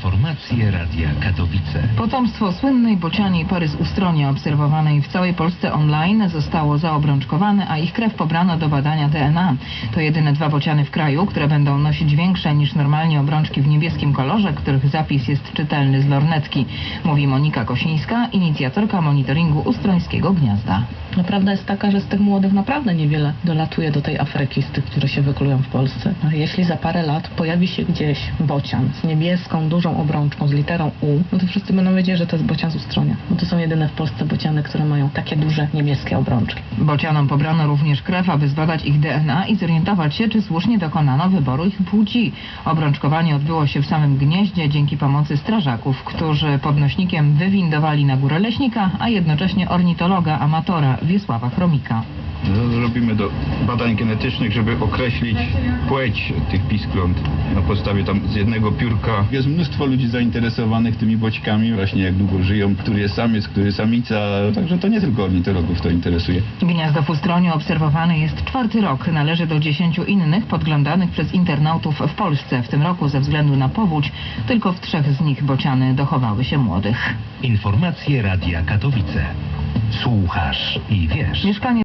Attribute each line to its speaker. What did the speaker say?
Speaker 1: Informacje Radia Katowice.
Speaker 2: Potomstwo słynnej bocianiej pary z Ustronia obserwowanej w całej Polsce online zostało zaobrączkowane, a ich krew pobrano do badania DNA. To jedyne dwa bociany w kraju, które będą nosić większe niż normalnie obrączki w niebieskim kolorze, których zapis jest czytelny z lornetki, mówi Monika Kosińska, inicjatorka monitoringu ustrońskiego gniazda.
Speaker 3: No, prawda jest taka, że z tych młodych naprawdę niewiele dolatuje do tej Afryki, z tych, które się wyklują w Polsce. Jeśli za parę lat pojawi się gdzieś bocian z niebieską, dużą obrączką, z literą U, no to wszyscy będą wiedzieć, że to jest bocian z Ustronia. Bo to są jedyne w Polsce bociany, które mają takie duże niebieskie obrączki.
Speaker 2: Bocianom pobrano również krew, aby zbadać ich DNA i zorientować się, czy słusznie dokonano wyboru ich płci. Obrączkowanie odbyło się w samym gnieździe dzięki pomocy strażaków, którzy podnośnikiem wywindowali na górę leśnika, a jednocześnie ornitologa amatora Wiesława Chromika.
Speaker 4: Robimy do badań genetycznych, żeby określić płeć tych piskląt na podstawie tam z jednego piórka. Jest mnóstwo ludzi zainteresowanych tymi boćkami, właśnie jak długo żyją, który jest samiec, który jest samica, także to nie tylko ornitologów to interesuje.
Speaker 2: Gniazdo w Ustroniu obserwowany jest czwarty rok. Należy do dziesięciu innych podglądanych przez internautów w Polsce. W tym roku ze względu na powódź tylko w trzech z nich bociany dochowały się młodych.
Speaker 1: Informacje Radia Katowice. Słuchasz i wiesz.
Speaker 2: Mieszkanie